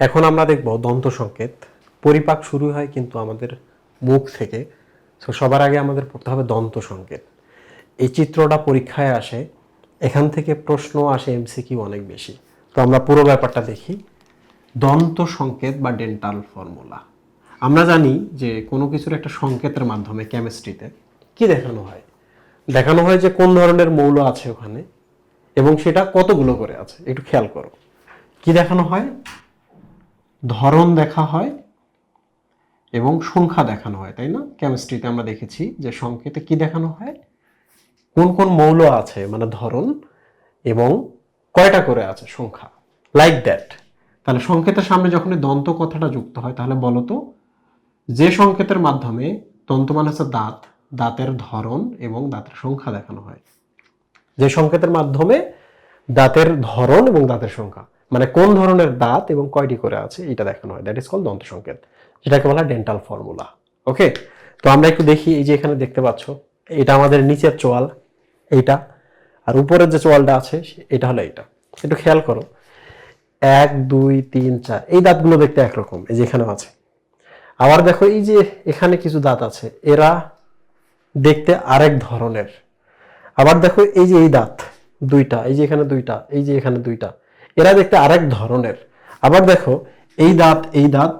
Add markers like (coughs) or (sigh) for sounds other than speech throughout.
এখন আমরা দেখব দন্ত সংকেত। পরিপাক শুরু হয় কিন্তু আমাদের মুখ থেকে। তো সবার আগে আমাদের পড়তে হবে দন্ত সংকেত। এই চিত্রটা পরীক্ষায় আসে, এখান থেকে প্রশ্ন আসে এমসিকিউ অনেক বেশি। তো আমরা পুরো ব্যাপারটা দেখি। দন্ত সংকেত বা ডেন্টাল ফর্মুলা আমরা জানি যে কোনো কিছুর একটা সংকেতের মাধ্যমে কেমিস্ট্রিতে কি দেখানো হয়? দেখানো হয় যে কোন ধরনের মৌল আছে ওখানে এবং সেটা কতগুলো করে আছে, একটু খেয়াল করো। কি দেখানো হয়? ধরন দেখা হয় এবং সংখ্যা দেখানো হয়, তাই না? কেমিস্ট্রিতে আমরা দেখেছি যে সংকেতে কি দেখানো হয়? কোন কোন মৌল আছে মানে ধরন, এবং কয়টা করে আছে সংখ্যা? লাইক দ্যাট তাহলে সংকেতের সামনে যখন দন্ত কথাটা যুক্ত হয়, তাহলে বলো তো, যে সংকেতের মাধ্যমে দন্ত মানে হচ্ছে দাঁত, দাঁতের ধরন এবং দাঁতের সংখ্যা দেখানো হয়। যে সংকেতের মাধ্যমে দাঁতের ধরন এবং দাঁতের সংখ্যা। মানে কোন ধরনের দাঁত এবং কয়টি করে আছে, এটা দেখানো হয়। দ্যাট ইজ কল দন্ত সংকেত যেটাকে বলা ডেন্টাল ফর্মুলা ওকে তো আমরা একটু দেখি, এই যে এখানে দেখতে পাচ্ছ, এটা আমাদের নিচের চোয়াল, এইটা। আর উপরের যে চোয়ালটা আছে, এটা হলো এইটা। একটু খেয়াল করো। এক, দুই, তিন, চার, এই দাঁতগুলো দেখতে একরকম, এই যে এখানেও আছে। আবার দেখো, এই যে এখানে কিছু দাঁত আছে, এরা দেখতে আরেক ধরনের। আবার দেখো, এই যে এই দাঁত, দুইটা, এই যে এখানে দুইটা, এই যে এখানে দুইটা এরা দেখতে আরেক ধরনের। আবার দেখো, এই দাঁত এই দাঁত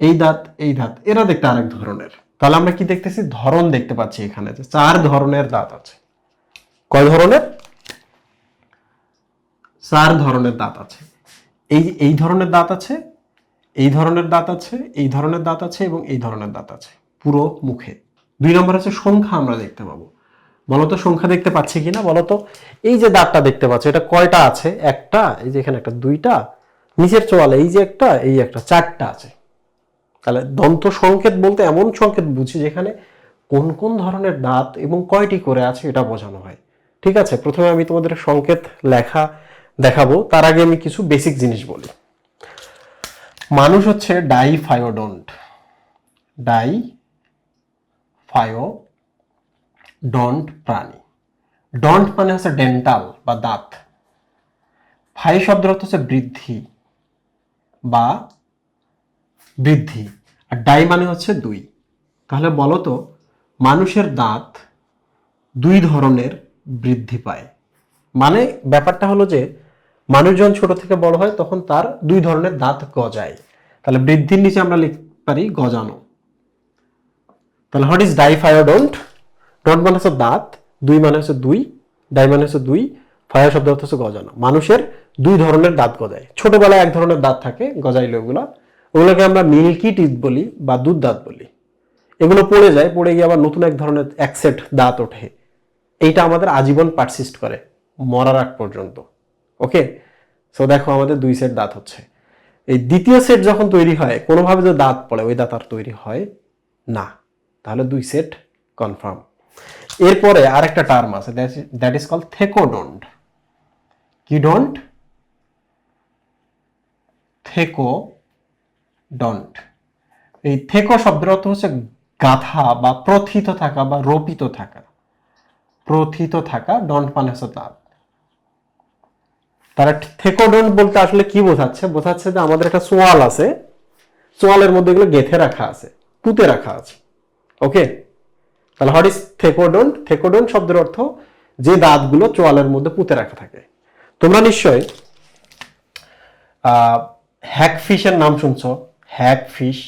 এই দাঁত এই দাঁত, এরা দেখতে আরেক ধরনের। তাহলে আমরা কি দেখতেছি? ধরন দেখতে পাচ্ছি এখানে, যে চার ধরনের দাঁত আছে। কয় ধরনের? চার ধরনের দাঁত আছে। এই এই ধরনের দাঁত আছে, এই ধরনের দাঁত আছে, এই ধরনের দাঁত আছে এবং এই ধরনের দাঁত আছে, পুরো মুখে। দুই নম্বর আছে সংখ্যা আমরা দেখতে পাবো। বলতো সংখ্যা দেখতে পাচ্ছি কিনা? বলতো, এই যে দাঁতটা দেখতে পাচ্ছ, এটা কয়টা আছে? একটা, এই যে এখানে একটা দুইটা, নিচের চোয়ালে এই যে একটা, এই একটা, চারটা আছে। তাহলে দন্ত সংকেত বলতে এমন সংকেত বুঝি যেখানে কোন কোন ধরনের দাঁত এবং কয়টি করে আছে এটা বোঝানো হয়। ঠিক আছে? প্রথমে আমি তোমাদের সংকেত লেখা দেখাবো, তার আগে আমি কিছু বেসিক জিনিস বলি। মানুষ হচ্ছে ডাইফায়োডন্ট। ডাই ফায়ো ডন্ট প্রাণী। ডন্ট মানে হচ্ছে ডেন্টাল বা দাঁত। ফাই শব্দের অর্থ হচ্ছে বৃদ্ধি বা বৃদ্ধি। আর ডাই মানে হচ্ছে দুই। তাহলে বলো তো, মানুষের দাঁত দুই ধরনের বৃদ্ধি পায়। মানে ব্যাপারটা হলো যে, মানুষ যখন ছোট থেকে বড় হয়, তখন তার দুই ধরনের দাঁত গজায়। তাহলে বৃদ্ধির নিচে আমরা লিখতে পারি গজানো। তাহলে হোয়াট ইজ ডাইফায়োডন্ট? ডন্ট মানে হচ্ছে দাঁত, দুই মানে হচ্ছে দুই, ডাই মানে হচ্ছে দুই, ফায়ার শব্দ হচ্ছে গজানো। মানুষের দুই ধরনের দাঁত গজায়। ছোটবেলায় এক ধরনের দাঁত থাকে গজাইলে ওগুলা। ওগুলোকে আমরা মিল্কি টিথ বলি বা দুধ দাঁত বলি। এগুলো পড়ে যায়, পড়ে গিয়ে আবার নতুন এক ধরনের এক সেট দাঁত ওঠে। এইটা আমাদের আজীবন পারসিস্ট করে, মরার আগ পর্যন্ত। ওকে? সো দেখো আমাদের দুই সেট দাঁত হচ্ছে। এই দ্বিতীয় সেট যখন তৈরি হয়, কোনোভাবে যে দাঁত পড়ে, ওই দাঁত আর তৈরি হয় না। তাহলে দুই সেট কনফার্ম এরপরে আরেকটা টার্ম আছে দ্যাট ইজ কল থেকোডন্ট। কি ডন্ট? থেকো ডন্ট এই থেকো শব্দের অর্থ হচ্ছে গাথা বা প্রথিত থাকা বা রোপিত থাকা। প্রথিত থাকা, ডন্ট মানে হচ্ছে দাঁত তারা থেকোডন্ট বলতে আসলে কি বোঝাচ্ছে? বোঝাচ্ছে যে আমাদের একটা সোয়াল আছে, সোয়ালের মধ্যে এগুলো গেথে রাখা আছে, পুঁতে রাখা আছে। ওকে তাহলে হোয়াট ইজ থেকোডন্ট থেকোডন্ট শব্দের অর্থ যে দাঁতগুলো চোয়ালের মধ্যে পুঁতে রাখা থাকে। তোমরা নিশ্চয় হ্যাক ফিশের নাম শুনছো? হ্যাক ফিশ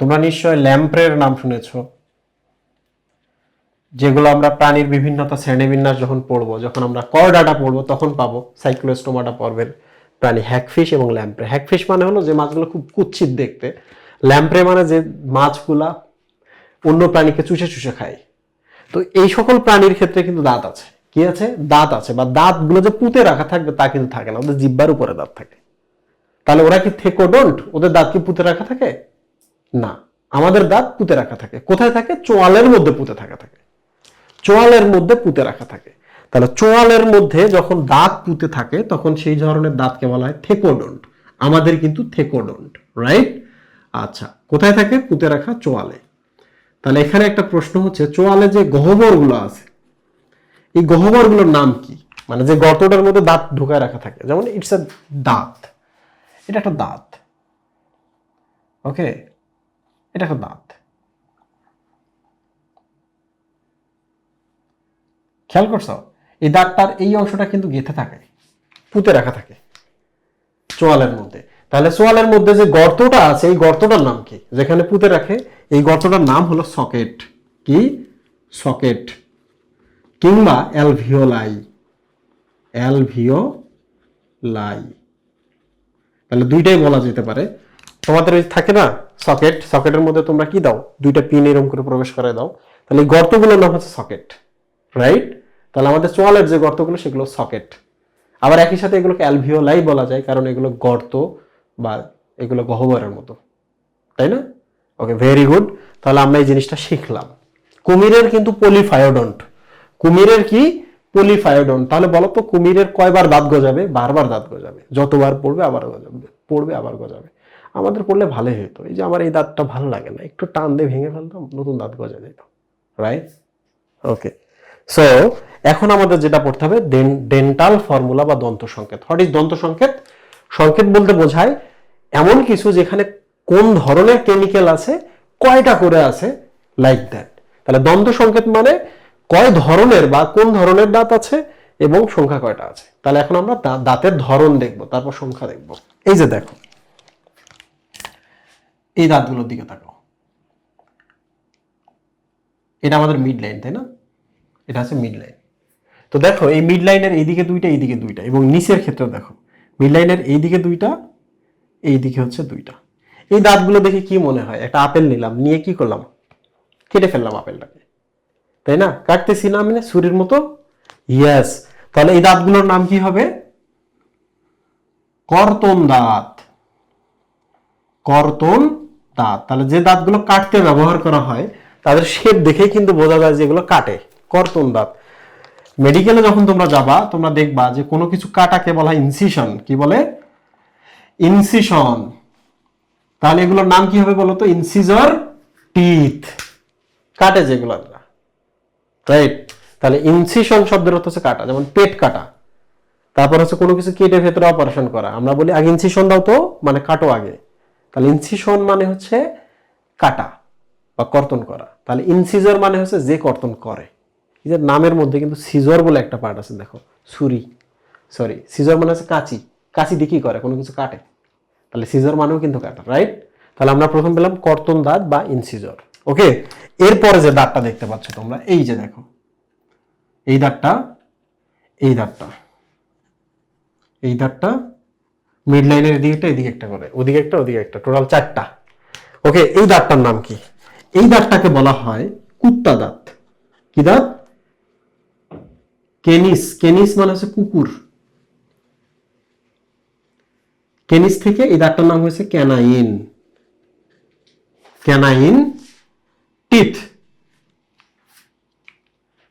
তোমরা নিশ্চয় ল্যাম্প্রের নাম শুনেছো, যেগুলো আমরা প্রাণীর বিভিন্নতা শ্রেণীবিন্যাস যখন পড়ব, যখন আমরা করডাটা পড়ব, তখন পাবো সাইক্লোস্টোমাটা পর্বের প্রাণী হ্যাকফিশ এবং ল্যাম্প্রে হ্যাকফিশ মানে হলো যে মাছগুলো খুব কুচ্ছিত দেখতে। ল্যাম্প্রে মানে যে মাছগুলা অন্য প্রাণীকে চুষে চুষে খায়। তো এই সকল প্রাণীর ক্ষেত্রে কিন্তু দাঁত আছে। কি আছে? দাঁত আছে। বা দাঁতগুলো যে পুঁতে রাখা থাকবে তা কিন্তু থাকে না। ওদের জিব্বার উপরে দাঁত থাকে। তাহলে ওরা কি থেকোডন্ট ওদের দাঁত কি পুঁতে রাখা থাকে? না। আমাদের দাঁত পুঁতে রাখা থাকে। কোথায় থাকে? চোয়ালের মধ্যে পুঁতে থাকা থাকে। চোয়ালের মধ্যে পুঁতে রাখা থাকে। তাহলে চোয়ালের মধ্যে যখন দাঁত পুঁতে থাকে, তখন সেই ধরনের দাঁতকে বলা হয় থেকোডন্ট আমাদের কিন্তু থেকোডন্ট রাইট আচ্ছা কোথায় থাকে? পুঁতে রাখা চোয়ালে। তাহলে এখানে একটা প্রশ্ন হচ্ছে, চোয়ালে যে গহ্বরগুলো আছে, এই গহ্বরগুলোর নাম কি? মানে যে গর্তটার মধ্যে দাঁত ঢুকায় রাখা থাকে, যেমন ইটস এ দাঁত। এটা একটা দাঁত। ওকে এটা একটা দাঁত। খেয়াল করছ? এই দাঁতটার এই অংশটা কিন্তু গেঁথে থাকে, পুঁতে রাখা থাকে, চোয়ালের মধ্যে। তাহলে চোয়ালের মধ্যে যে গর্তটা আছে, এই গর্তটার নাম কি? যেখানে পুঁতে রাখে এই গর্তটার নাম হলো সকেট। কি? সকেট। কিংবা অ্যালভিওলাই। অ্যালভিওলাই। তাহলে দুইটাই বলা যেতে পারে। তোমাদের ওই থাকে না? সকেট। সকেটের মধ্যে তোমরা কি দাও? দুইটা পিন এরকম করে প্রবেশ করে দাও। তাহলে এই গর্তগুলোর নাম হচ্ছে সকেট। রাইট তাহলে আমাদের চোয়ালের যে গর্তগুলো, সেগুলো সকেট। আবার একই সাথে এগুলোকে অ্যালভিওলাই বলা যায়, কারণ এগুলো গর্ত বা এগুলো গহ্বরের মতো। তাই না? ওকে ভেরি গুড তাহলে আমরা এই জিনিসটা শিখলাম। কুমিরের কিন্তু পলিফায়োডন্ট কুমিরের কি? পলিফায়োডন্ট তাহলে বলো তো কুমিরের কয়বার দাঁত গজাবে? বারবার দাঁত গজাবে। যতবার পড়বে আবার গজাবে, পড়বে আবার গজাবে। আমাদের পড়লে ভালোই হতো এই যে আমার এই দাঁতটা ভালো লাগে না, একটু টান দিয়ে ভেঙে ফেলতাম, নতুন দাঁত গজা যেত। রাইট ওকে সো এখন আমাদের যেটা পড়তে হবে ডেন্টাল ফর্মুলা বা দন্ত সংকেত হোয়াট ইজ দন্ত সংকেত সংকেত বলতে বোঝায় এমন কিছু যেখানে কোন ধরনের কেমিক্যাল আছে, কয়টা করে আছে লাইক দ্যাট তাহলে দন্ত সংকেত মানে কয় ধরনের বা কোন ধরনের দাঁত আছে এবং সংখ্যা কয়টা আছে। তাহলে এখন আমরা দাঁতের ধরন দেখব, তারপর সংখ্যা দেখব। এই যে দেখো, এই দাঁতগুলোর দিকে তাকাও। এটা আমাদের মিড লাইন তাই না? এটা হচ্ছে মিড লাইন তো দেখো, এই মিড লাইনের এইদিকে দুইটা এইদিকে দুইটা এবং নিচের ক্ষেত্রে দেখো মিড লাইনের এইদিকে দুইটা, এইদিকে হচ্ছে দুইটা। এই দাঁতগুলো দেখে কি মনে হয়? একটা আপেল নিলাম, নিয়ে কি করলাম? কেটে ফেললাম আপেলটাকে। তাই না? কাটতেছি না আমি না ছুরির মতো? ইয়েস তাহলে এই দাঁতগুলোর নাম কি হবে? কর্তন দাঁত। কর্তন দাঁত। তাহলে যে দাঁতগুলো কাটতে ব্যবহার করা হয়, তাদের শেপ দেখেই কিন্তু বোঝা যায় যে এগুলো কাটে। কর্তন দাঁত। মেডিকেলে যখন তোমরা যাবা, তোমরা দেখবা যে কোনো কিছু কাটাকে বলা ইনসিশন কি বলে? ইনসিশন তাহলে এগুলোর নাম কি হবে বলতো? ইনসিজর টিথ কাটে যেগুলো রাইট তাহলে ইনসিশন শব্দের অর্থ হচ্ছে কাটা, যেমন পেট কাটা। তারপর হচ্ছে কোনো কিছু কেটে ভেতরে অপারেশন করা। আমরা বলি আগে ইনসিশন দাও তো মানে কাটো আগে। তাহলে ইনসিশন মানে হচ্ছে কাটা বা কর্তন করা। তাহলে ইনসিজর মানে হচ্ছে যে কর্তন করে। যে নামের মধ্যে কিন্তু সিজর বলে একটা পার্ট আছে, দেখো। ছুরি। সরি সিজর মানে হচ্ছে কাঁচি। কাঁচি কি করে? কোনো কিছু কাটে। তাহলে সিজর মানেও কিন্তু কাটা রাইট তাহলে আমরা প্রথম পেলাম কর্তন দাঁত বা ইনসিজর ওকে এরপরে যে দাঁতটা দেখতে পাচ্ছ তোমরা, এই যে দেখো, এই দাঁতটা এই দাঁতটা এই দাঁতটা মিড লাইনের এদিকে এদিকে একটা করে, ওদিকে একটা ওদিকে একটা টোটাল চারটা ওকে এই দাঁতটার নাম কি? এই দাঁতটাকে বলা হয় কুত্তা দাঁত। কি দাঁত? কেনিস কেনিস মানে হচ্ছে কুকুর। কেনিস থেকে, এই দাঁতটার নাম হয়েছে ক্যানাইন। Canine teeth.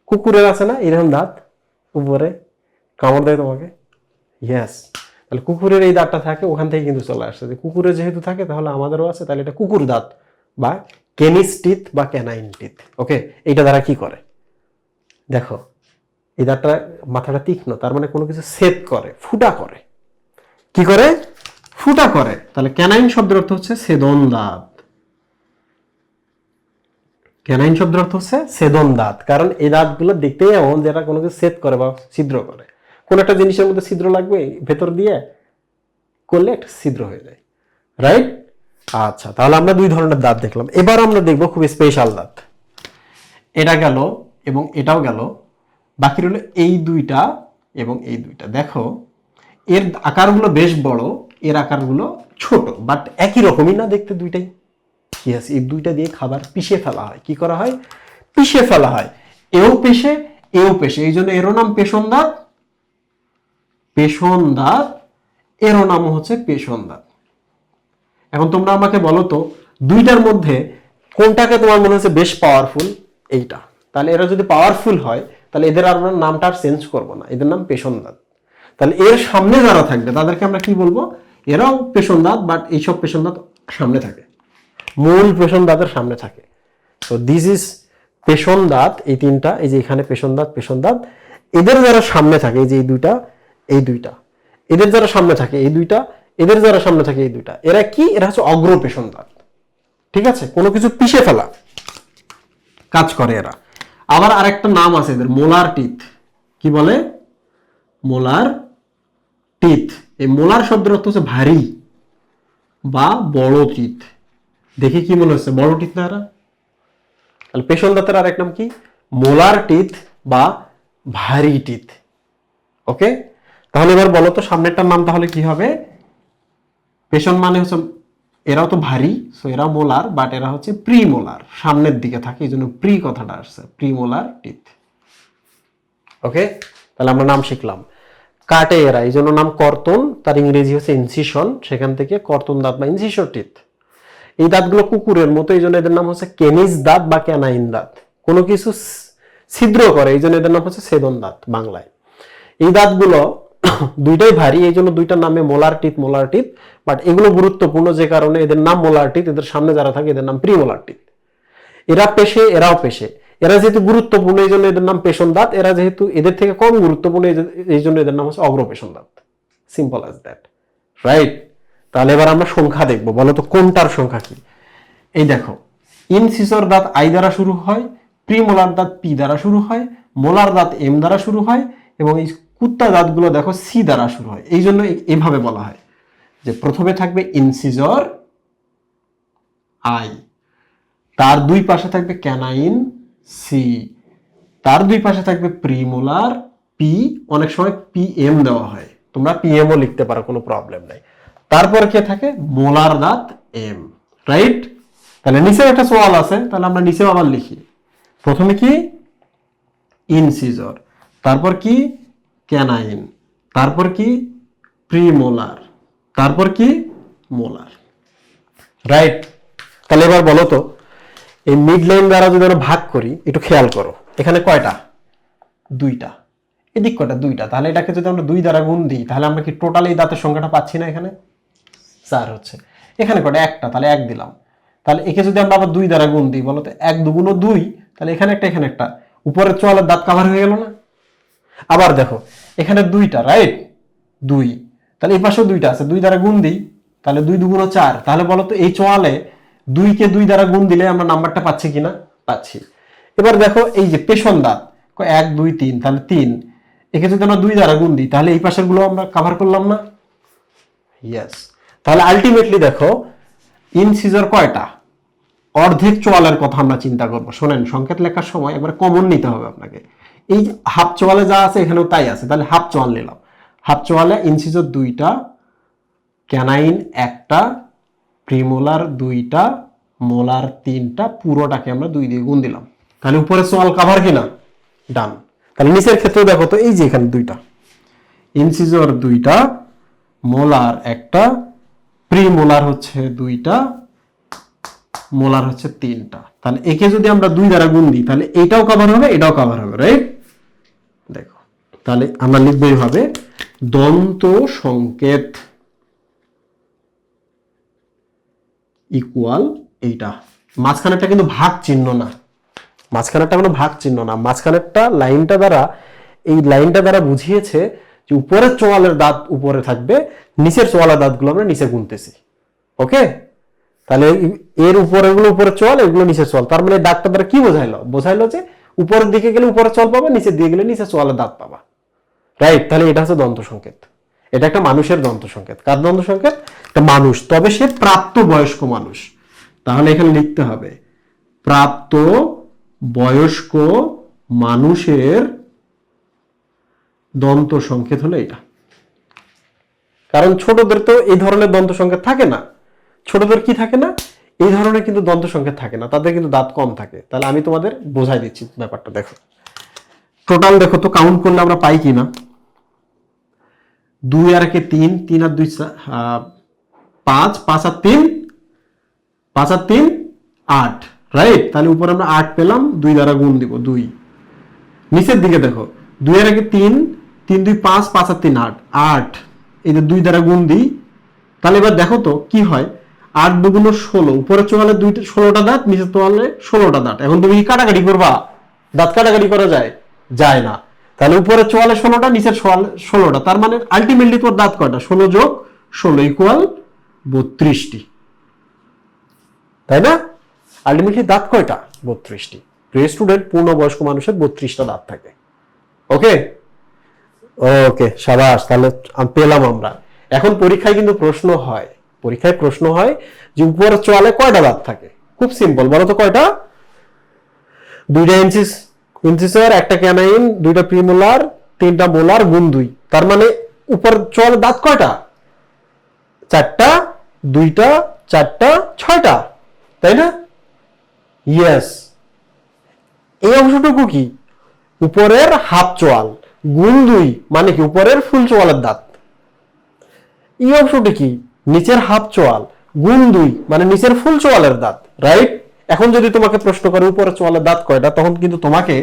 কুকুরের আছে না, এরকম দাঁত উপরে। কামড় দেয় তোমাকে? ইয়েস তাহলে কুকুরের এই দাঁতটা থাকে, ওখান থেকে কিন্তু চলে আসছে যে কুকুরের যেহেতু থাকে, তাহলে আমাদেরও আছে, তাহলে এটা কুকুর দাঁত বা কেনিস টিথ বা ক্যানাইন টিথ। ওকে এইটা দ্বারা কি করে? দেখো, এই দাঁতটা মাথাটা তীক্ষ্ণ, তার মানে কোনো কিছু সেদ করে, ফুটা করে। কি করে? ফুটা করে। তাহলে ক্যানাইন শব্দের অর্থ হচ্ছে সেদন দাঁত ক্যানাইন শব্দের অর্থ হচ্ছে সেদন দাঁত কারণ এই দাঁতগুলো দেখতেই এমন যেটা কোনো কিছু সেদ করে বা ছিদ্র করে। কোন একটা জিনিসের মধ্যে ছিদ্র লাগবে, ভেতর দিয়ে করলে একটা ছিদ্র হয়ে যায়। রাইট আচ্ছা তাহলে আমরা দুই ধরনের দাঁত দেখলাম। এবার আমরা দেখব খুব স্পেশাল দাঁত। এটা গেল এবং এটাও গেল। বাকি রইল এই দুইটা এবং এই দুইটা। দেখো, এর আকারগুলো বেশ বড়। এর আকারগুলো ছোট বাট একই রকমই না দেখতে দুইটাই। ইয়েস এই দুইটা দিয়ে খাবার পিষে ফেলা হয়। কি করা হয়? পিষে ফেলা হয়। এও পেশে এও পেশে এই জন্য এরও নাম পেশন দাঁত পেশন দাঁত এরও নাম হচ্ছে পেশন দাঁত এখন তোমরা আমাকে বলো তো, দুইটার মধ্যে কোনটাকে তোমার মনে হচ্ছে বেশ পাওয়ারফুল এইটা। তাহলে এরা যদি পাওয়ারফুল হয়, তাহলে এদের আর আমরা নামটা আর চেঞ্জ করব না। এদের নাম পেশন দাঁত তাহলে এর সামনে যারা থাকবে, তাদেরকে আমরা কি বলব? এরাও পেশন দাঁত বাট এইসব পেশন দাঁত সামনে থাকে। মূল পেশন দাঁতের সামনে থাকে। তো দিস ইজ পেশন দাঁত, এই তিনটা, এই যে এখানে পেশন দাঁত পেশন দাঁত, এদের যারা সামনে থাকে, এই যে এই দুইটা এই দুইটা, এদের যারা সামনে থাকে, এই দুইটা, এদের যারা সামনে থাকে, এই দুইটা, এরা কি? এরা হচ্ছে অগ্র পেশন দাঁত। ঠিক আছে? কোনো কিছু পিষে ফেলা। কাজ করে এরা। আবার আরেকটা নাম আছে এদের, মোলার টিথ। কি বলে? Molar teeth. এই মোলার শব্দের অর্থ হচ্ছে ভারী বা বড় টিথ দেখে কি মনে হচ্ছে? বড় টিথ না তাহলে পেশন দাঁতের আরেক নাম কি? মোলার টিথ বা ভারী টিথ ওকে? তাহলে এবার বলো তো, সামনেরটার নাম তাহলে কি হবে? পেশন মানে হচ্ছে এরাও তো ভারী সো এরা মোলার বাট এরা হচ্ছে প্রি মোলার সামনের দিকে থাকে, এই জন্য প্রি কথাটা আসছে প্রি মোলার টিথ ওকে? তাহলে আমরা নাম শিখলাম। কাটে এরা এই জন্য নাম কর্তন, তার ইংরেজি হচ্ছে ইনসিশন সেখান থেকে কর্তন দাঁত বা ইনসিশর টিথ এই দাঁতগুলো কুকুরের মতো, এই জন্য এদের নাম হচ্ছে কেনিস দাঁত বা ক্যানাইন দাঁত। কোনো কিছু ছিদ্র করে, এই জন্য এদের নাম হচ্ছে সেদন দাঁত বাংলায়। এই দাঁতগুলো (coughs) দুইটাই ভারী, এই জন্য দুইটার নামে molar teeth molar teeth but এগুলো গুরুত্বপূর্ণ যে কারণে এদের নাম মোলার টিথ এদের সামনে যারা থাকে, এদের নাম প্রি মোলার টিথ এরা পেশে, এরাও পেশে। এরা যেহেতু গুরুত্বপূর্ণ, এই জন্য এদের নাম পেশন দাঁত। এরা যেহেতু এদের থেকে কম গুরুত্বপূর্ণ, এই জন্য এদের নাম হচ্ছে অগ্রপেশন দাঁত। সিম্পল অ্যাজ দ্যাট রাইট তাহলে এবার আমরা সংখ্যা দেখব। বলো তো, কোনটার সংখ্যা কি? এই দেখো, ইনসিসর দাঁত আই দ্বারা শুরু হয়, প্রিমোলার দাঁত পি দ্বারা শুরু হয়, মোলার দাঁত এম দ্বারা শুরু হয়, এবং এই কুত্তা দাঁতগুলো দেখো সি দ্বারা শুরু হয়। এই জন্য এভাবে বলা হয় যে প্রথমে থাকবে ইনসিজর আই। তার দুই পাশে থাকবে ক্যানাইন সি তার দুই পাশে থাকবে প্রিমোলার পি অনেক সময় পি এম দেওয়া হয়। তোমরা পিএমও লিখতে পারো, কোনো প্রবলেম নাই। তারপর কে থাকে? মোলার দাঁত এম রাইট তাহলে নিচে একটা সোয়াল আছে, তাহলে আমরা নিচেও আবার লিখি। প্রথমে কি? ইনসিজর তারপর কি? ক্যানাইন তারপর কি? প্রিমোলার তারপর কি? মোলার রাইট তাহলে এবার বলো তো এই মিড লাইন দ্বারা যদি আমরা ভাগ করি, একটু খেয়াল করো, এখানে কয়টা? দুইটা। এদিক কয়টা? দুইটা। তাহলে এটাকে যদি আমরা দুই দ্বারা গুণ দিই, তাহলে আমরা কি টোটাল এই দাঁতের সংখ্যাটা পাচ্ছি না এখানে? চার হচ্ছে। এখানে কয়টা? একটা। তাহলে এক দিলাম। তাহলে একে যদি আমরা আবার দুই দ্বারা গুণ দিই, বলো তো এক দুগুণ দুই, তাহলে এখানে একটা এখানে একটা। উপরের চোয়ালের দাঁত কাভার হয়ে গেল না? আবার দেখো, এখানে দুইটা রাইট দুই। তাহলে এই পাশেও দুইটা আছে। দুই দ্বারা গুণ দিই, তাহলে দুই দুগুণ চার। তাহলে বলো তো এই চোয়ালে দুইকে দুই দ্বারা গুণ দিলে আমরা নাম্বারটা পাচ্ছি কিনা? পাচ্ছি। এবার দেখো, এই যে পেশন দাঁত এক, দুই, তিন, তাহলে তিন। একে যদি আমরা দুই দ্বারা গুণ দিই, তাহলে এই পাশেরগুলো আমরা কাভার করলাম না? ইয়েস তাহলে আলটিমেটলি দেখো ইনসিজার কয়টা? অর্ধেক চোয়ালের কথা আমরা চিন্তা করব। শোনেন, সংকেত লেখার সময় একবার কমন নিতে হবে আপনাকে। এই হাফ চোয়ালে যা আছে, এখানেও তাই আছে। তাহলে হাফ চোয়াল নিলাম। হাফ চোয়ালে ইনসিজর দুইটা ক্যানাইন একটা প্রিমোলার দুইটা, মোলার তিনটা, পুরোটাকে আমরা দুই দিয়ে গুণ দিলাম। তাহলে উপরে চোয়াল কাভার কিনা? ডান তাহলে নিচের ক্ষেত্রে দেখো তো, এই যে এখানে দুইটা। ইনসিজর দুইটা মোলার একটা প্রিমোলার হচ্ছে দুইটা মোলার হচ্ছে তিনটা। তাহলে একে যদি আমরা দুই দ্বারা গুণ দিই, তাহলে এটাও কভার হবে, এটাও কভার হবে রাইট দেখো। তাহলে আমরা লিখব এইভাবে, দন্ত সংকেত ইকুয়াল এইটা। মাঝখানেরটা কিন্তু ভাগ চিহ্ন না। মাঝখানেরটা কোনো ভাগ চিহ্ন না। মাঝখানেরটা লাইনটা দ্বারা, এই লাইনটা দ্বারা বুঝিয়েছে যে উপরের চোয়ালের দাঁত উপরে থাকবে, নিচের চোয়ালের দাঁতগুলো আমরা নিচে গুনতেছি। ওকে? তাহলে এর উপরেরগুলো উপরে চল এগুলো নিচে চল তার মানে দাঁতটা দ্বারা কি বোঝাইলো? বোঝাইলো যে উপরের দিকে গেলে উপরে চল পাবা, নিচের দিকে গেলে নিচে চলের দাঁত পাবা। রাইট তাহলে এটা হচ্ছে দন্ত সংকেত। এটা একটা মানুষের দন্ত সংকেত কার দন্ত সংকেত একটা মানুষ। তবে সে প্রাপ্ত বয়স্ক মানুষ। তাহলে এখানে লিখতে হবে প্রাপ্ত বয়স্ক মানুষের দন্ত সংকেত হলো এটা। কারণ ছোটদের তো এই ধরনের দন্ত সংকেত থাকে না। ছোটদের কি থাকে না? এই ধরনের কিন্তু দন্ত সংকেত থাকে না। তাদের কিন্তু দাঁত কম থাকে। তাহলে আমি তোমাদের বোঝাই দিচ্ছি ব্যাপারটা, দেখো। টোটাল দেখো তো কাউন্ট করলে আমরা পাই কি না দুই আর একে তিন তিন আর দুই পাঁচ পাঁচ আর তিন, পাঁচ আর তিন, আট রাইট তাহলে উপরে আমরা আট পেলাম, দুই দ্বারা গুণ দিব দুই। নিচের দিকে দেখো, দুই আর একে তিন তিন, দুই, পাঁচ পাঁচ আর তিন, আট আট। এই যে দুই দ্বারা গুণ দিই, তাহলে এবার দেখো তো কি হয়? আট দুগুণ ষোলো উপরে চোয়ালে দুইটা, ষোলোটা দাঁত, নিচের তোয়ালে ষোলোটা দাঁত। এখন তুমি কাটাকাটি করবা? দাঁত কাটাকাটি করা যায়? যায় না। তাহলে উপরে চোয়ালে ষোলোটা, নিচের ষোলোটা। তার মানে আলটিমেটলি তোর দাঁত কয়টা? ষোলো যোগ ষোলো ইকুয়াল বত্রিশটি। তাই না? আলটিমেটলি দাঁত কয়টা? বত্রিশটি। প্রিয় স্টুডেন্ট পূর্ণবয়স্ক মানুষের বত্রিশটা দাঁত থাকে। ওকে ওকে সাবাস, তাহলে পেলাম আমরা। এখন পরীক্ষায় কিন্তু প্রশ্ন হয়। পরীক্ষায় প্রশ্ন হয় যে উপরের চোয়ালে কয়টা দাঁত থাকে? খুব সিম্পল বলো তো কয়টা? দুইটা ইঞ্চিস ইঞ্চিসের একটা ক্যানাইন, দুইটা প্রিমোলার, তিনটা মোলার, গুণ দুই। তার মানে উপর চোয়ালে দাঁত কয়টা? চারটা, দুইটা, চারটা, ছয়টা। তাই না? ইয়েস এই অংশটুকু কি? উপরের হাফ চোয়াল। গুণ দুই মানে কি? উপরের ফুল চোয়ালের দাঁত। এই অংশটি কি? নিচের হাফ চোয়াল। গুণ দুই মানে নিচের ফুল চোয়ালের দাঁত। রাইট এখন যদি তোমাকে প্রশ্ন করে, উপরের চোয়ালের দাঁত কয়টা? তখন কিন্তু তোমাকে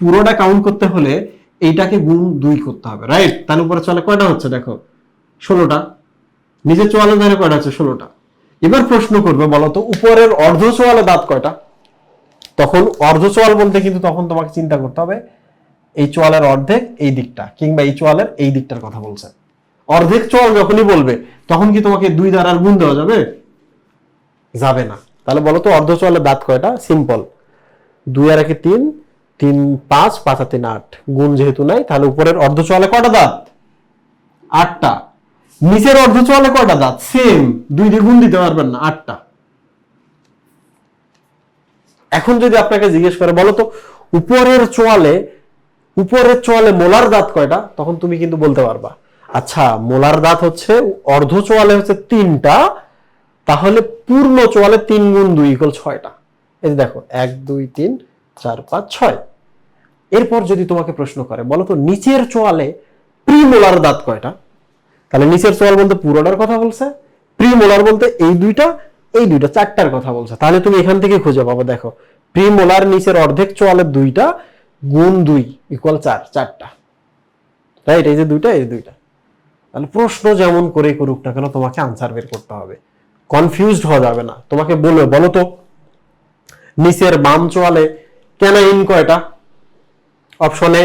পুরোটা কাউন্ট করতে হলে এইটাকে গুণ দুই করতে হবে রাইট তার উপরে চলে কয়টা হচ্ছে দেখো? ষোলোটা। নিজের চোয়ালের ধারে কয়টা হচ্ছে? ষোলোটা। এবার প্রশ্ন করবে, বলো তো, উপরের অর্ধ চোয়ালে দাঁত কয়টা? তখন অর্ধ চোয়াল বলতে কিন্তু তখন তোমাকে চিন্তা করতে হবে, এই চোয়ালের অর্ধেক এই দিকটা, কিংবা এই চোয়ালের এই দিকটার কথা বলছে। অর্ধেক চোয়াল যখনই বলবে, তখন কি তোমাকে দুই দ্বারা আর গুণ দেওয়া যাবে? যাবে না। তাহলে বলো তো, অর্ধ চোয়ালের দাঁত কয়টা? সিম্পল দুই আর একে তিন তিন পাঁচ পাঁচ আর তিন আট। গুণ যেহেতু নাই, তাহলে উপরের অর্ধ চোয়ালে কয়টা দাঁত? আটটা। নিচের অর্ধ চোয়ালে কয়টা দাঁত? সেম দুই দিয়ে গুণ দিতে পারবেন না, আটটা। এখন যদি আপনাকে জিজ্ঞেস করে, বলো তো, উপরের চোয়ালে উপরের চোয়ালে মোলার দাঁত কয়টা? তখন তুমি কিন্তু বলতে পারবা আচ্ছা মোলার দাঁত হচ্ছে, অর্ধ চোয়ালে হচ্ছে তিনটা তাহলে পূর্ণ চোয়ালে তিন গুণ দুই ইকুয়াল ছয়টা। এই যে দেখো, এক, দুই, তিন, চার, পাঁচ, ছয়। এরপর যদি তোমাকে প্রশ্ন করে, বলো তো নিচের চোয়ালে প্রিমোলার দাঁত কয়টা? তাহলে নিচের চোয়াল বলতে পুরোটার কথা বলছে, প্রিমোলার বলতে এই দুইটা এই দুইটা, চারটার কথা বলছে। তাহলে তুমি এখান থেকে খুঁজে পাবো, দেখো, প্রিমোলার নিচের অর্ধেক চোয়ালের দুইটা গুণ দুই ইকুয়াল চার, চারটা। রাইট এই যে দুইটা, এই দুইটা। তাহলে প্রশ্ন যেমন করে করুক না কেন, তোমাকে আনসার বের করতে হবে। কনফিউজড হওয়া যাবে না। তোমাকে বলবে, বলো তো, নিচের বাম চোয়ালে ক্যানাইন কয়টা অপশনে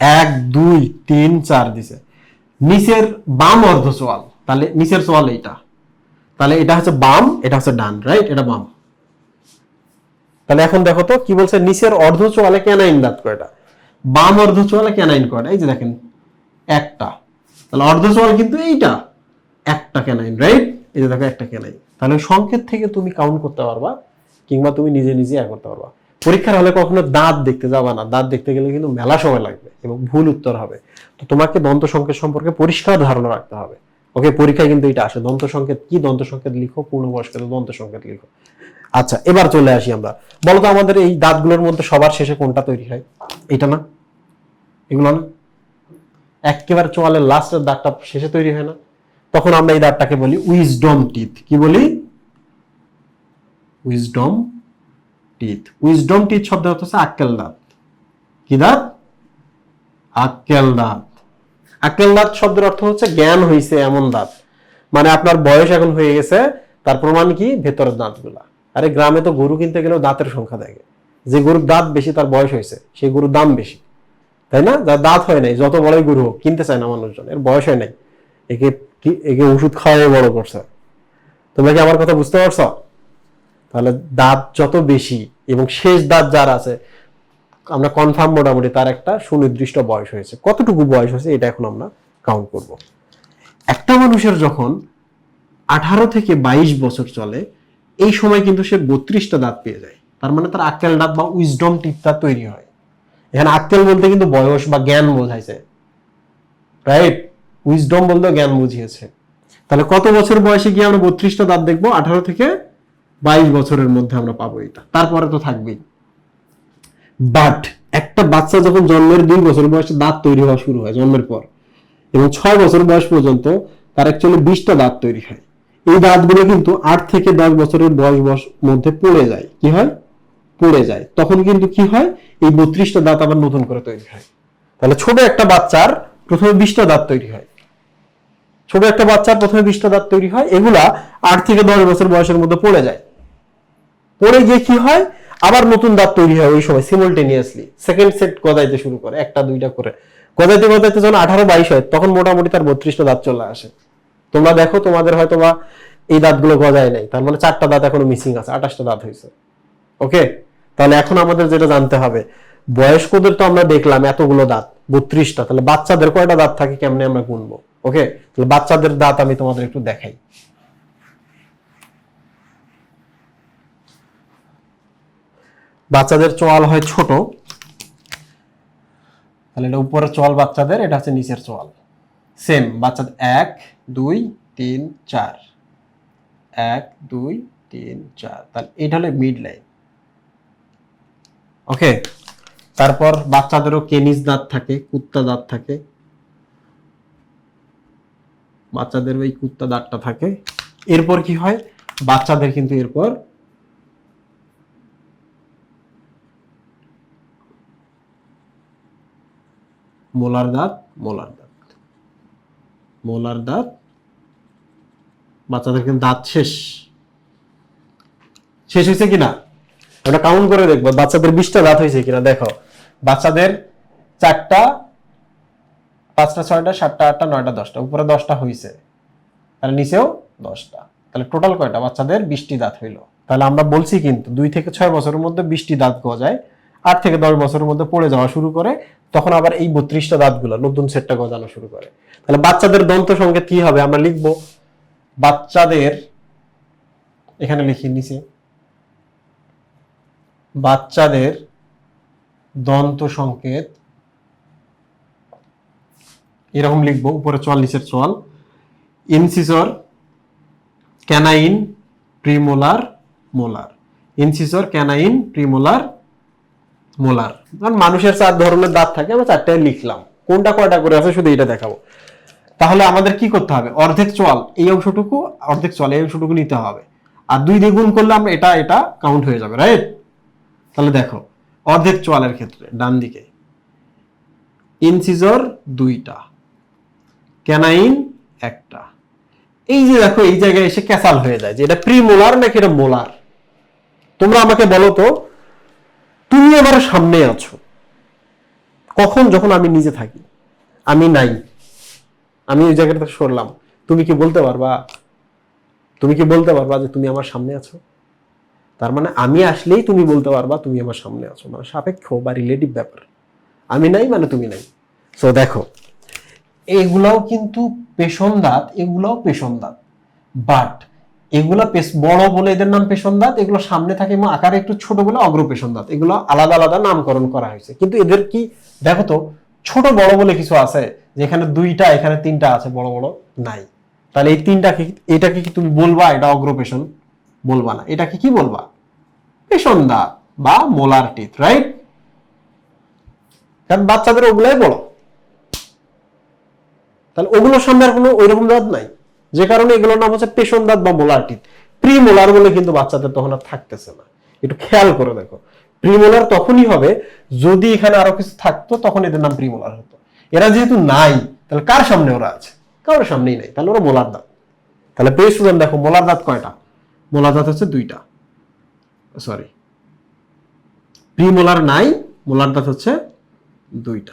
এক, দুই, তিন, চার দিছে। নিচের বাম অর্ধ চোয়াল, তাহলে নিচের চোয়াল এইটা। তাহলে এটা হচ্ছে বাম, এটা হচ্ছে ডান রাইট এটা বাম। তাহলে এখন দেখো তো, কি বলছে? নিচের অর্ধ চোয়ালে ক্যানাইন দাঁত কয়টা বাম অর্ধ চোয়ালে ক্যানাইন কয়টা এই যে দেখেন, একটা। তাহলে অর্ধ চোয়াল কিন্তু এইটা। একটা ক্যানাইন রাইট এই যে দেখো একটা ক্যানাইন তাহলে সংকেত থেকে তুমি কাউন্ট করতে পারবা কিংবা তুমি নিজে নিজে ইয়া করতে পারবা। পরীক্ষার হলে কখনো দাঁত দেখতে যাবা না। দাঁত দেখতে গেলে কিন্তু মেলা সময় লাগবে এবং ভুল উত্তর হবে। তো তোমাকে দন্ত সংকেত সম্পর্কে পরিষ্কার ধারণা রাখতে হবে। ওকে, পরীক্ষায় কিন্তু এটা আসে। দন্ত সংকেত কি? দন্ত সংকেত লিখো পূর্ণবয়স্কের দন্ত সংকেত লিখো। আচ্ছা এবার চলে আসি আমরা। বলো তো আমাদের এই দাঁতগুলোর মধ্যে সবার শেষে কোনটা তৈরি হয়? এটা না? এগুলো না? একেবারে চোয়ালের লাস্টের দাঁতটা শেষে তৈরি হয় না? তখন আমরা এই দাঁতটাকে বলি উইজডম টিথ কি বলি? উইজডম টিথ উইজডম টিথ শব্দ হচ্ছে আক্কেল দাঁত। কি দাঁত? আক্কেল দাঁত। আক্কেল দাঁত শব্দের অর্থ হচ্ছে জ্ঞান হইছে এমন দাঁত। মানে আপনার বয়স এখন হয়ে গেছে, তার প্রমাণ কি? ভেতরের দাঁতগুলা। আরে গ্রামে তো গরু কিনতে গেলেও দাঁতের সংখ্যা দেখে। যে গরুর দাঁত বেশি, তার বয়স হয়েছে সেই গরুর দাম বেশি। তাই না? যার দাঁত হয় নাই, যত বড়ই গরু হোক, কিনতে চায় না মানুষজন, এর বয়স হয় নাই। একে কি- একে ওষুধ খাওয়াই বড় করছে। তোমরা কি আমার কথা বুঝতে পারছ? তাহলে দাঁত যত বেশি এবং শেষ দাঁত যার আছে, আমরা কনফার্ম মোটামুটি তার একটা সুনির্দিষ্ট বয়স হয়েছে। কতটুকু বয়স হয়েছে এটা এখন আমরা কাউন্ট করব। একটা মানুষের যখন আঠারো থেকে বাইশ বছর চলে, এই সময় কিন্তু সে বত্রিশটা দাঁত পেয়ে যায়। তার মানে তার আক্কেল দাঁত বা উইজডম টিপটা তৈরি হয়। এখানে আক্কেল বলতে কিন্তু বয়স বা জ্ঞান বোঝাইছে। রাইট উইজডম বলতে জ্ঞান বুঝিয়েছে। তাহলে কত বছর বয়সে গিয়ে আমরা বত্রিশটা দাঁত দেখব? আঠারো থেকে বাইশ বছরের মধ্যে আমরা পাবো এটা। তারপরে তো থাকবেই। বাট একটা বাচ্চা যখন জন্মের দুই বছর বয়সে দাঁত তৈরি হওয়া শুরু হয়, জন্মের পর, এবং ছয় বছর বয়স পর্যন্ত তার অ্যাকচুয়ালি বিশটা দাঁত তৈরি হয়। এই দাঁতগুলো কিন্তু আট থেকে দশ বছরের বয়স বয়স মধ্যে পড়ে যায়। কি হয়? পড়ে যায়। তখন কিন্তু কি হয়? এই বত্রিশটা দাঁত আবার নতুন করে তৈরি হয়। তাহলে ছোট একটা বাচ্চার প্রথমে বিশটা দাঁত তৈরি হয়। ছোট একটা বাচ্চা প্রথমে বিশটা দাঁত তৈরি হয়, এগুলা আট থেকে দশ বছর বয়সের মধ্যে পড়ে যায়। পড়ে গিয়ে কি হয়? আবার নতুন দাঁত তৈরি হয় ওই সময় সিমultaneously সেকেন্ড সেট গদাইতে শুরু করে, একটা, দুইটা করে। গদাইতে গদাইতে যখন আঠারো, বাইশ হয়, তখন মোটামুটি তার বত্রিশটা দাঁত চলে আসে। তোমরা দেখো, তোমাদের হয়তো বা এই দাঁতগুলো গজায় নাই। তার মানে চারটা দাঁত এখনও মিসিং আছে, আঠাশটা দাঁত হয়েছে। ওকে তাহলে এখন আমাদের যেটা জানতে হবে, বয়স্কদের তো আমরা দেখলাম এতগুলো দাঁত, বত্রিশটা, তাহলে বাচ্চাদের কয়টা দাঁত থাকে, কেমনে আমরা গুনবো? ওকে তাহলে বাচ্চাদের দাঁত আমি তোমাদের একটু দেখাই। বাচ্চাদের চোয়াল হয় ছোট। তাহলে এটা উপরের চোয়াল বাচ্চাদের, এটা হচ্ছে নিচের চোয়াল। সেম বাচ্চাদের এক, দুই, তিন, চার। এক, দুই, তিন, চার। তাহলে এটা হলো মিড লাইন ওকে তারপর বাচ্চাদেরও কেনিস দাঁত থাকে, কুত্তা দাঁত থাকে। বাচ্চাদের ওই কুত্তা দাঁতটা থাকে। এরপর কি হয়? বাচ্চাদের কিন্তু এরপর মোলার দাঁত মোলার দাঁত। মোলার দাঁত, বাচ্চাদের কিন্তু দাঁত শেষ। শেষ হয়েছে কিনা? ওটা কাউন্ট করে দেখব। বাচ্চাদের বিশটা দাঁত হয়েছে কিনা? দেখো। বাচ্চাদের চারটা পাঁচটা, ছয়টা, সাতটা, আটটা, নয়টা, দশটা। উপরে দশটা হয়েছে তাহলে নিচেও দশটা। তাহলে টোটাল কয়টা? বাচ্চাদের বিশটি দাঁত হইল। তাহলে আমরা বলছি কিন্তু দুই থেকে ছয় বছরের মধ্যে বিশটি দাঁত গজায় আট থেকে দশ বছরের মধ্যে পড়ে যাওয়া শুরু করে, তখন আবার এই বত্রিশটা দাঁতগুলো, নতুন সেটটা গজানো শুরু করে। তাহলে বাচ্চাদের দন্ত সংকেত কি হবে? আমরা লিখব, বাচ্চাদের, এখানে লিখি নিচে, বাচ্চাদের দন্ত সংকেত এরকম লিখব, উপরে চোয়াল নিচের চোয়াল। Incisor, canine, premolar, molar. Incisor, canine, premolar, molar. মানুষের চার ধরনের দাঁত থাকে, আমরা চারটায় লিখলাম। কোনটা কয়টা করে আছে শুধু এটা দেখাবো। তাহলে আমাদের কি করতে হবে? অর্ধেক চোয়াল, এই অংশটুকু, অর্ধেক চোয়াল, এই অংশটুকু নিতে হবে। আর দুই দিয়ে গুণ এটা এটা কাউন্ট হয়ে যাবে রাইট তাহলে দেখো, অর্ধেক চোয়ালের ক্ষেত্রে, ডান দিকে। ইনসিজর দুইটা। ক্যানাইন একটা। এই যে দেখো, এই জায়গায় এসে ক্যাসাল হয়ে যায় যে এটা প্রি মোলার নাকি এটা মোলার? তোমরা আমাকে বলো তো, তুমি আমার সামনে আছো। কখন? যখন আমি নিজে থাকি। আমি নাই। আমি ওই জায়গাটা সরলাম। তুমি কি বলতে পারবা? তুমি কি বলতে পারবা যে তুমি আমার সামনে আছো? তার মানে আমি আসলেই তুমি বলতে পারবা তুমি আমার সামনে আছো। মানে সাপেক্ষ বা রিলেটিভ ব্যাপার। আমি নাই মানে তুমি নাই। সো দেখো এগুলাও কিন্তু পেশন দাঁত, এগুলাও পেশন দাঁত। বাট এগুলা বড় বলে এদের নাম পেশন দাঁত, এগুলো সামনে থাকে এবং আকারে একটু ছোট বলে অগ্র পেশন দাঁত। এগুলো আলাদা আলাদা নামকরণ করা হয়েছে। কিন্তু এদের কি, দেখো তো, ছোট বড় বলে কিছু আছে, যেখানে দুইটা, এখানে তিনটা আছে, বড় বড় নাই। তাহলে এই তিনটা কি, এটাকে কি তুমি বলবা, এটা অগ্র পেশন? বলবা না। এটাকে কি বলবা? পেশন দাঁত বা মোলার টিথ রাইট কারণ বাচ্চাদের ওগুলাই বড়। তাহলে ওগুলোর সামনে আর কোনো ওইরকম দাঁত নাই। যে কারণে এগুলোর নাম হচ্ছে পেশন দাঁত বা মোলার টিথ প্রিমোলার বলে কিন্তু বাচ্চাদের তখন আর থাকতেছে না। একটু খেয়াল করে দেখো। প্রিমোলার তখনই হবে যদি এখানে আরও কিছু থাকতো, তখন এদের নাম প্রিমোলার হতো। এরা যেহেতু নাই, তাহলে কার সামনে ওরা আছে? কারোর সামনেই নাই। তাহলে ওরা মোলার দাঁত। তাহলে প্রিয় স্টুডেন্ট দেখো মোলার দাঁত কয়টা? মোলার দাঁত হচ্ছে দুইটা। সরি প্রিমোলার নাই মোলার দাঁত হচ্ছে দুইটা।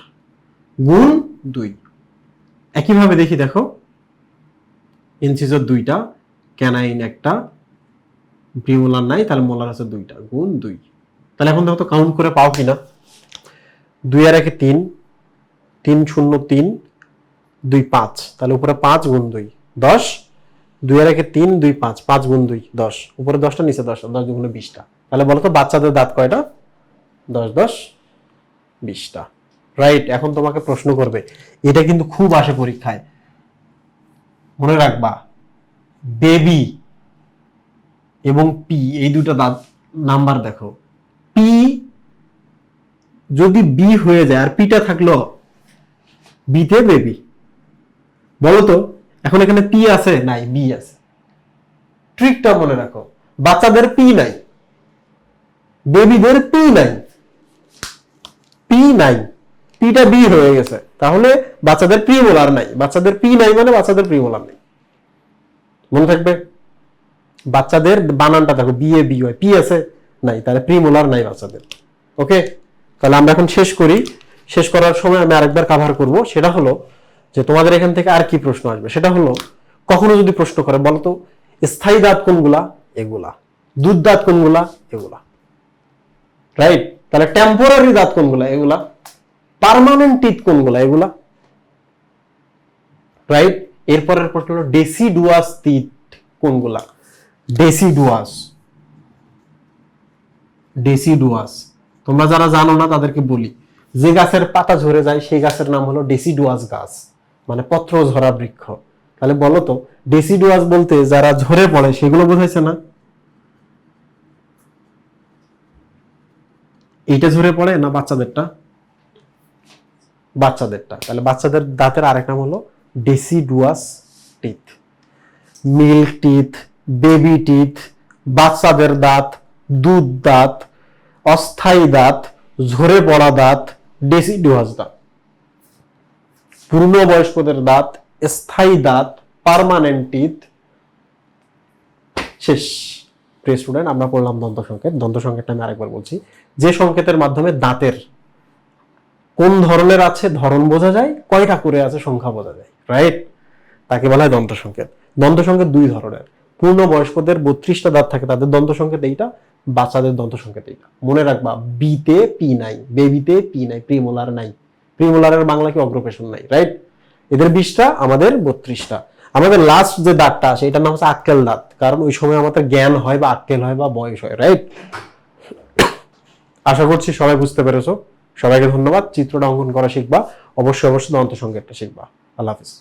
গুণ দুই। একইভাবে দেখি, দেখো। ইনসিজর দুইটা, ক্যানাইন একটা প্রিমোলার নাই, তাহলে মোলার আছে দুইটা, গুণ দুই। তাহলে এখন দেখো তো কাউন্ট করে পাও কিনা। দুই আর একে তিন তিন শূন্য তিন, দুই পাঁচ। তাহলে উপরে পাঁচ গুণ দুই, দশ। দুই আর একে তিন, দুই পাঁচ পাঁচ গুণ দুই, দশ। উপরে দশটা, নিচে দশটা, দশ দুগুণে বিশটা। তাহলে বলো তো বাচ্চাদের দাঁত কয়টা? দশ দশ, বিশটা। রাইট এখন তোমাকে প্রশ্ন করবে, এটা কিন্তু খুব আসে পরীক্ষায়। মনে রাখবা বেবি এবং পি এই দুটো দাঁত নাম্বার দেখো। পি যদি বি হয়ে যায়, আর পিটা থাকল বিতে বেবি বলতো এখন এখানে পি আছে? নাই বি আছে। ট্রিকটা মনে রাখো, বাচ্চাদের পি নাই বেবিদের পি নাই পি নাই। পিটা বি হয়ে গেছে। তাহলে বাচ্চাদের প্রিমোলার নাই। বাচ্চাদের পি নাই মানে বাচ্চাদের প্রিমোলার নেই। মনে থাকবে? বাচ্চাদের বানানটা দেখো বি এ বি হয় পি আছে নাই, তাহলে প্রিমোলার নাই বাচ্চাদের। ওকে তাহলে আমরা এখন শেষ করি। শেষ করার সময় আমি আরেকবার কাভার করব। সেটা হলো যে তোমাদের এখান থেকে আর কি প্রশ্ন আসবে? সেটা হলো, কখনো যদি প্রশ্ন করে বলতো স্থায়ী দাঁত কোনগুলা? এগুলা। দুধ দাঁত কোনগুলা? এগুলা। রাইট তাহলে টেম্পোরারি দাঁত কোনগুলা? এগুলা। পার্মানেন্ট টিথ কোনগুলা? এগুলা? রাইট এরপরের প্রশ্ন হলো ডেসিডুয়াস টিথ কোনগুলা? ডেসিডুয়াস ডেসিডুয়াস তোমরা যারা জানো না, তাদেরকে বলি। যে গাছের পাতা ঝরে যায়, সেই গাছের নাম হলো ডেসিডুয়াস গাছ মানে পত্র ঝরা বৃক্ষ। তাহলে বলো তো ডেসিডুয়াস বলতে যারা ঝরে পড়ে, সেগুলো বোঝাইছে না? এইটা ঝরে পড়ে না বাচ্চাদেরটা? বাচ্চাদেরটা। তাহলে বাচ্চাদের দাঁতের আরেক নাম হলো deciduous teeth milk teeth baby teeth বাচ্চাদের দাঁত, দুধ দাঁত, অস্থায়ী দাঁত, ঝরে পড়া দাঁত ডেসিডুয়াস দাঁত। পূর্ণবয়স্কদের দাঁত, স্থায়ী দাঁত পার্মানেন্ট টিথ শেষ। প্রিয় স্টুডেন্ট আমরা পড়লাম দন্ত সংকেত। দন্ত সংকেতটা আমি আরেকবার বলছি। যে সংকেতের মাধ্যমে দাঁতের কোন ধরনের আছে, ধরন বোঝা যায়, কয়টা করে আছে সংখ্যা বোঝা যায় রাইট তাকে বলা হয় দন্ত সংকেত দন্ত সংকেত দুই ধরনের। পূর্ণ বয়স্কদের বত্রিশটা দাঁত থাকে, তাদের দন্ত সংকেত এইটা, বাচ্চাদের দন্ত সংকেত এইটা। মনে রাখবা, বিতে পি নাই, বেবিতে পি নাই, প্রিমোলার নাই। প্রিমোলারের বাংলা কি অগ্রপেশন নাই রাইট এদের বিশটা, আমাদের বত্রিশটা। আমাদের লাস্ট যে দাঁতটা আছে, এটার নাম হচ্ছে আক্কেল দাঁত। কারণ ওই সময় আমাদের জ্ঞান হয় বা আক্কেল হয় বা বয়স হয় রাইট আশা করছি সবাই বুঝতে পেরেছ। সবাইকে ধন্যবাদ। চিত্রটা অঙ্কন করা শিখবা। অবশ্যই অবশ্যই দন্ত সংকেতটা শিখবা। আল্লাহ হাফিজ।